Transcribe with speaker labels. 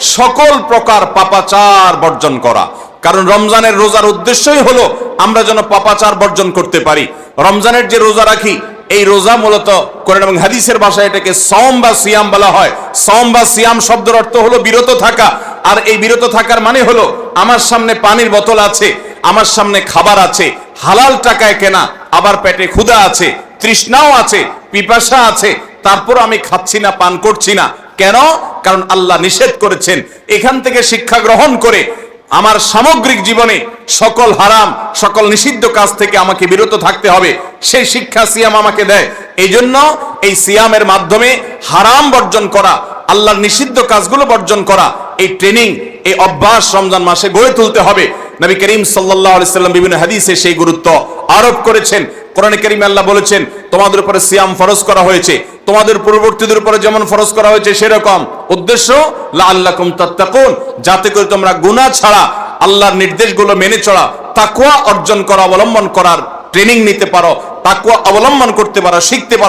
Speaker 1: সকল প্রকার পাপাচার বর্জন করা। কারণ রমজানের রোজার উদ্দেশ্যই হলো আমরা যেন পাপাচার বর্জন করতে পারি। রমজানের যে রোজা রাখি, এই রোজা মূলত কোরআন এবং হাদিসের ভাষায় এটাকে সম বা সিয়াম বলা হয়। সম বা সিয়াম শব্দের অর্থ হলো বিরত থাকা। আর এই বিরত থাকার মানে হলো আমার সামনে পানির বোতল আছে, আমার সামনে খাবার আছে, হালাল টাকায় কেনা, আবার পেটে ক্ষুধা আছে, তৃষ্ণাও আছে, পিপাসা আছে, তারপর আমি খাচ্ছি না, পান করছি না। কেন? কারণ আল্লাহ নিষেধ করেছেন, এখান থেকে শিক্ষা গ্রহণ করে আমার সামগ্রিক জীবনে সকল হারাম, সকল নিষিদ্ধ কাজ থেকে আমাকে বিরত থাকতে হবে। সেই শিক্ষা সিয়াম আমাকে দেয়। এই জন্য এই সিয়ামের মাধ্যমে হারাম বর্জন করা, আল্লাহর নিষিদ্ধ কাজগুলো বর্জন করা, এই ট্রেনিং, এই অভ্যাস রমজান মাসে গড়ে তুলতে হবে। নবী করিম সাল্লাহ সাল্লাম বিভিন্ন হাদিসে সেই গুরুত্ব আরোপ করেছেন। কোরআন করিম আল্লাহ বলেছেন, তোমাদের উপরে সিয়াম ফরজ করা হয়েছে। তোমাদের পূর্ববর্তীদের উপরে যেমন ফরজ করা হয়েছে সেরকম। উদ্দেশ্য লা আল্লাকুম তাত্তাকুন, যাতে করে তোমরা গুনাহ ছাড়া, আল্লাহর নির্দেশগুলো মেনে চলা, তাকওয়া অর্জন করা, অবলম্বন করার ট্রেনিং নিতে পারো, তাকওয়া অবলম্বন করতে পারো, শিখতে পারো।